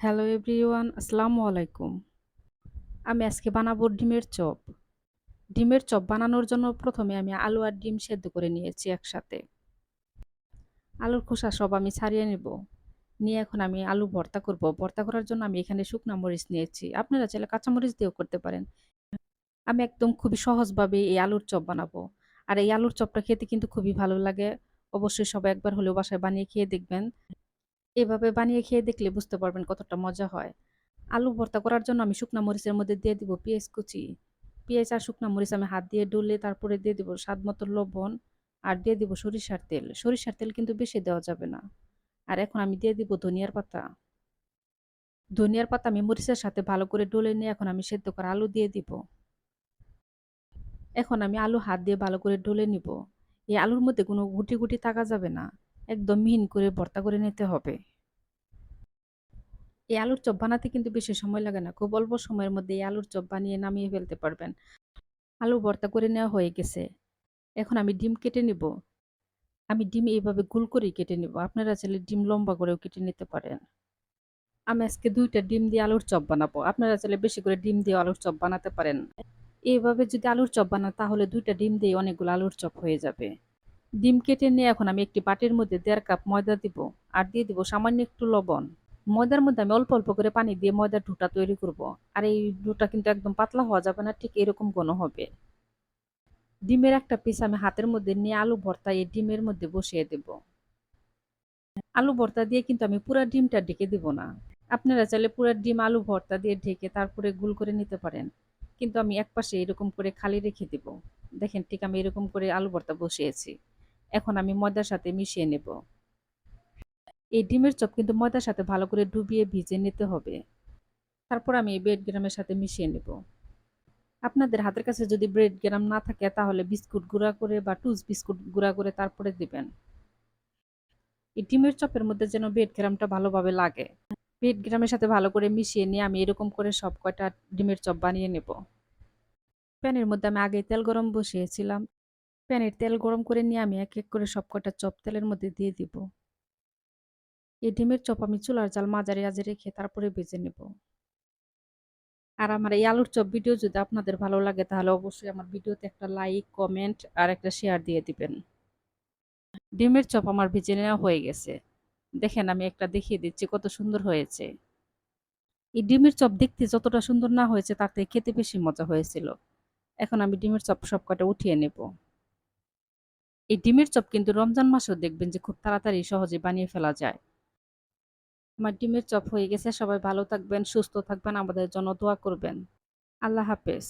Hello everyone আসসালামু আলাইকুম আমি আজকে বানাবো ডিমের চপ। ডিমের চপ বানানোর জন্য প্রথমে আমি আলু আর ডিম সেদ্ধ করে নিয়েছি একসাথে। আলুর খোসা সব আমি ছাড়িয়ে নেব। নিয়ে এখন আমি আলু ভর্তা করব। ভর্তা করার জন্য আমি এখানে শুকনো মরিচ নিয়েছি। আপনারা চাইলে কাঁচামরিচ দিয়েও করতে পারেন। আমি একদম খুবই সহজভাবে এই আলুর চপ বানাবো। আর এই আলুর চপটা খেতে কিন্তু খুবই ভালো লাগে। অবশ্যই সবাই একবার হলেও বাসায় বানিয়ে খেয়ে দেখবেন। এভাবে বানিয়ে খেয়ে দেখলে বুঝতে পারবেন কতটা মজা হয়। আলু ভর্তা করার জন্য আমি শুকনা মরিচের মধ্যে দিয়ে দিব পেঁয়াজ কুচি। পেঁয়াজ আর শুকনা মরিচ আমি হাত দিয়ে ডলে তারপরে দিয়ে দিব স্বাদ মতো লবণ আর দিয়ে দিব সরিষার তেল। সরিষার তেল কিন্তু বেশি দেওয়া যাবে না। আর এখন আমি দিয়ে দিব ধনিয়ার পাতা। ধনিয়ার পাতা আমি মরিচের সাথে ভালো করে ডলে নিয়ে এখন আমি সেদ্ধ করা আলু দিয়ে দিব। এখন আমি আলু হাত দিয়ে ভালো করে ডলে নিব। এই আলুর মধ্যে কোনো গুটি গুটি থাকা যাবে না। একদম মিহিন করে ভর্তা করে নিতে হবে। এই আলুর চপ বানাতে কিন্তু বেশি সময় লাগে না। খুব অল্প সময়ের মধ্যে এই আলুর চপ বানিয়ে নামিয়ে ফেলতে পারবেন। আলু ভর্তা করে নেওয়া হয়ে গেছে। এখন আমি ডিম কেটে নিব। আমি ডিম এইভাবে গোল করেই কেটে নিব। আপনারা চাইলে ডিম লম্বা করেও কেটে নিতে পারেন। আমি আজকে দুইটা ডিম দিয়ে আলুর চপ বানাবো। আপনারা চাইলে বেশি করে ডিম দিয়ে আলুর চপ বানাতে পারেন। এইভাবে যদি আলুর চপ বানান, তাহলে দুইটা ডিম দিয়ে অনেকগুলো আলুর চপ হয়ে যাবে। ডিম কেটে নিয়ে এখন আমি একটি বাটির মধ্যে দেড় কাপ ময়দা দিব। আর দিয়ে দিব সামান্য একটু লবণ। ময়দার মধ্যে আমি অল্প অল্প করে পানি দিয়ে ময়দার ডোটা তৈরি করব। আর এই ডোটা কিন্তু একদম পাতলা হওয়া যাবে না, ঠিক এরকম ঘন হবে। ডিমের একটা পিস আমি হাতের মধ্যে নিয়ে আলু ভর্তা এই ডিমের মধ্যে বসিয়ে দেব। আলু ভর্তা দিয়ে কিন্তু আমি পুরো ডিমটা ঢেকে দেব না। আপনারা চাইলে পুরো ডিম আলু ভর্তা দিয়ে ঢেকে তারপরে গুল করে নিতে পারেন। কিন্তু আমি এক পাশে এরকম করে খালি রেখে দেব। দেখেন ঠিক আমি এরকম করে আলু ভর্তা বসিয়েছি। এখন আমি ময়দার সাথে মিশিয়ে নেব। এই ডিমের চপ কিন্তু ময়দার সাথে ভালো করে ডুবিয়ে ভিজে নিতে হবে। তারপর আমি এই ব্রেড গ্রামের সাথে মিশিয়ে নেব। আপনাদের হাতের কাছে যদি ব্রেড গ্রাম না থাকে, তাহলে বিস্কুট গুঁড়া করে বা টুস বিস্কুট গুঁড়া করে তারপরে দিবেন। এই ডিমের চপের মধ্যে যেন ব্রেড গ্রামটা ভালোভাবে লাগে। ব্রেড গ্রামের সাথে ভালো করে মিশিয়ে নিয়ে আমি এরকম করে সব কয়টা ডিমের চপ বানিয়ে নেব। প্যানের মধ্যে আমি আগে তেল গরম বসিয়েছিলাম। প্যানের তেল গরম করে নিয়ে আমি এক এক করে সব কয়টা চপ তেলের মধ্যে দিয়ে দিব। এই ডিমের চপ আমি চুলার জাল মাঝারি আজে রেখে তারপরে ভেজে নেব। আর আমার এই আলুর চপ ভিডিও যদি আপনাদের ভালো লাগে, তাহলে অবশ্যই আমার ভিডিওতে একটা লাইক কমেন্ট আর একটা শেয়ার দিয়ে দিবেন। ডিমের চপ আমার ভেজে নেওয়া হয়ে গেছে। দেখেন আমি একটা দেখিয়ে দিচ্ছি কত সুন্দর হয়েছে। এই ডিমের চপ দেখতে যতটা সুন্দর না হয়েছে, তার থেকে খেতে বেশি মজা হয়েছিল। এখন আমি ডিমের চপ সব কটা উঠিয়ে নেব। এই ডিমের চপ কিন্তু রমজান মাসেও দেখবেন যে খুব তাড়াতাড়ি সহজে বানিয়ে ফেলা যায়। আমার ডিমের চপ হয়ে গেছে, সবাই ভালো থাকবেন, সুস্থ থাকবেন, আমাদের জন্য দোয়া করবেন। আল্লাহ হাফেজ।